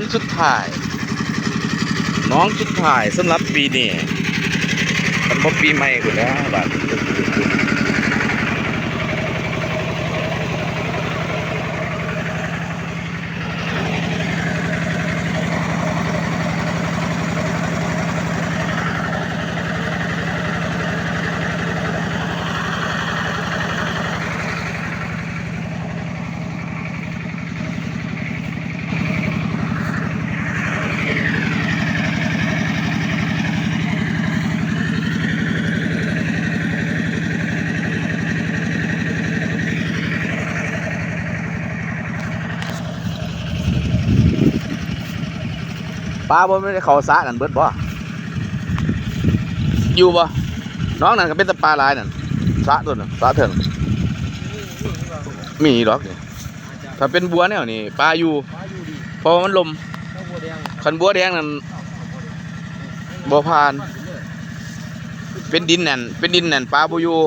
นสุดท้าย น้องสุดท้ายสำหรับปีนี้มันบ่ปีใหม่กูแล้วบาด ปลาบ่ไม่ได้เข้าสระนั่นเบิดบ่อยู่บ่น้องนั่นก็เป็นตะปลาลายนั่นสะตัวนั้นสะเถิงมีดอกนี่ถ้าเป็นบัวแนวนี่ปลาอยู่ปลาอยู่เพราะมันลมข้าวบัวแดงคันบัวแดงนั่นบ่ผ่าน เป็นดินนั่นเป็นดินนั่นปลาบ่อยู่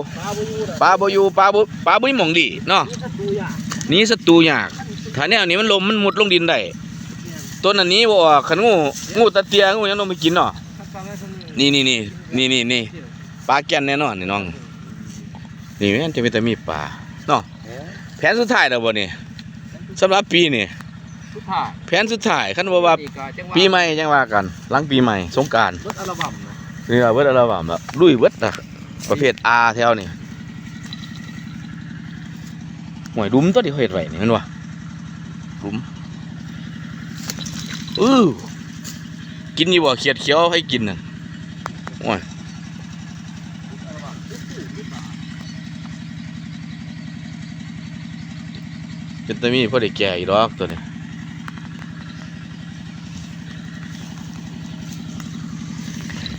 ปลาบัวอยู่ปลาบ่อยู่ปลาบ่ปลาบ่มีหม่องดีเนาะนี่ถ้าดูอยางหนี้ศัตรูยากถ้าแนวนี้มันลมมันมุดลงดินได้ ต้นอันนี้บ่ออกคันงูงูตะเตียงูยังต้องไปกินเนาะถ้าฟังได้สนิทนี่นี่นี่นี่นี่นี่ปลาแก่นแน่นอนนี่น้องนี่แม่นจะเป็นแต่มีปลาเนาะแผนสุดท้ายแล้วบ่นี่สำหรับปีนี่สุดท้ายแผนสุดท้ายคันว่าว่าปีใหม่จังว่ากัน หลังปีใหม่สงกรานต์รถอัลบั้มนะนี่ว่าเบิดอะไรบ้างแบบลุยเบิดอะประเภท R แถวนี่หวยดุมตัวที่เขาเฮ็ดไว้นี่แมันวะดุม อื้อกินอยู่บ่เขียดเขียวให้กินน่ะโอ้ยเป็นตะมีพอได้แก่อีดอกตัวนี้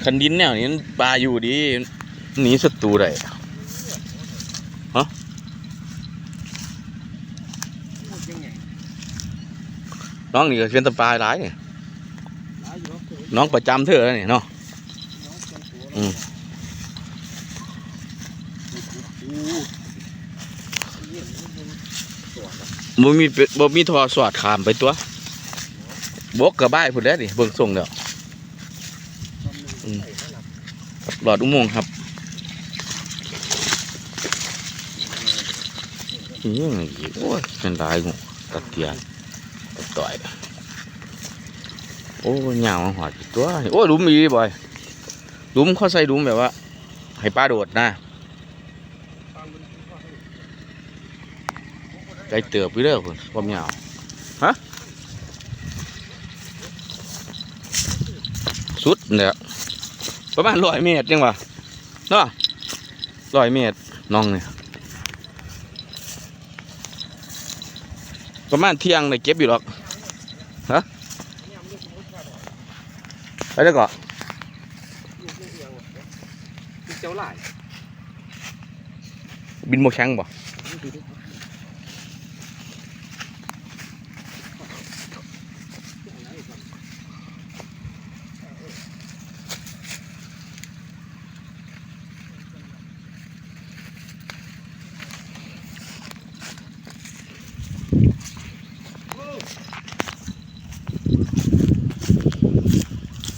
คันดินแนวนี้มันปลาอยู่ดีหนีศัตรูได้ยังไง น้องนี่ก็เป็นตะปลาหลายนี่หลายอยู่แล้วคือน้องประจำเธอแล้วนี่เนาะน้องจังหัวอืมโอ้เยี่ยมนี่มันสวยนะบ่มีเป็ดบ่มีทอสอดขามไปตัวบกกระบายพุ่นแล้วนี่เบิ่งส่งแล้วอืมหลอดอุโมงค์ครับอีหยังอีกโอ้ยเป็นหลายงูตะเตียน ตะต่อยโอ้ยาวหอดตัว โอ้ยหลุมอีบ่อยหลุมเขาใส่หลุมแบบว่า ให้ปลาโดดนะไกลเติบไปเด้อพุ่นความยาวฮะสุดเนี่ยประมาณร้อยเมตรยังวะเนาะร้อยเมตรน้องเนี่ย ประมาณเที่ยงได้เก็บอยู่หรอกฮะไปได้ก่อนเจ้าหลายบินโมแข็งบ่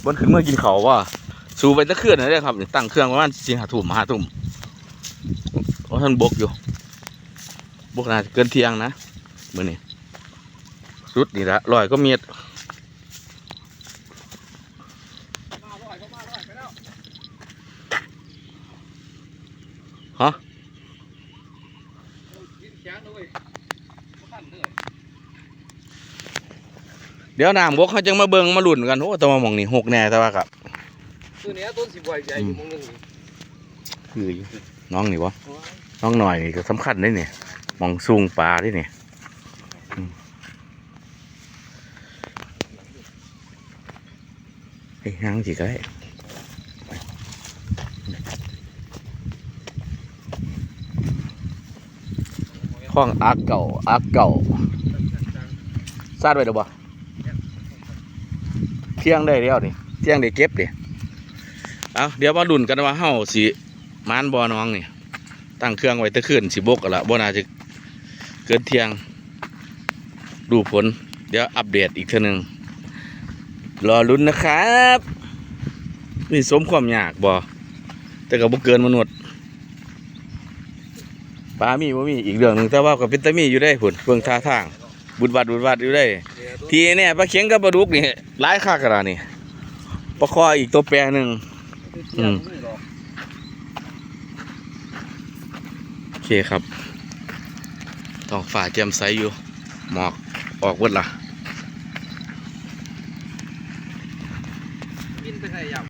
บนขึ้นเมื่อกินเขาว่าสูไปตะเคลื่อนนะเนี่ยครับตั้งเครื่องประมาณสี่ห้าทุ่มห้าทุ่มเพราะท่านบกอยู่บกนาจะเกินเที่ยงนะมื่อนี้รุดนี่ละลอยก็เมียดฮะ เลยบ่ทันเลยเดี๋ยวน้ำบกเขาจังมาเบิงมาหลุ่นกันโอ้แต่ว่ามองนี่หกแน่แต่ว่ากับตัวเนี้ยต้นสิบใบใหญ่อยู่มองหนึงนี่คืออยู่น้องนี่วะโอ้ยน้องหน่อยนี่ก็สำคัญได้เนี่ยมองสูงปลาได้เนี่ยอืมไอ้ยยังสิก็ได้ข้องอักเก่าอักเก่าซาดไว้เดี๋ยวบ่เที่ยงได้แล้วนี่เที่ยงได้เก็บดิเอาเดี๋ยวมาดุนกันว่าเฮาสิมานบ่น้องนี่ตั้งเครื่องไว้ตะคืนสิบกละบ่น่าจะเกินเที่ยง ดูผล เดี๋ยวอัปเดตอีกเทีนึงรอลุ้นนะครับนี่สมความยากบ่แต่ก็บ่เกินมนุษย์ปลามีบ่มีอีกเรื่องหนึ่งแต่ว่าก็เป็นตามีอยู่ได้พุ่นเบิ่งท่าทาง บุดวัดบุดวัดอยู่ได้ ทีเนี่ยปลาเข็งกับปลาดุกนี่หลายคักกระดานี่ปลาคออีกตัวแปรหนึ่งอืมโอเคครับท้องฟ้าแจ่มใสอยู่ หมอกออกเบิดละกินไปใส่ยำ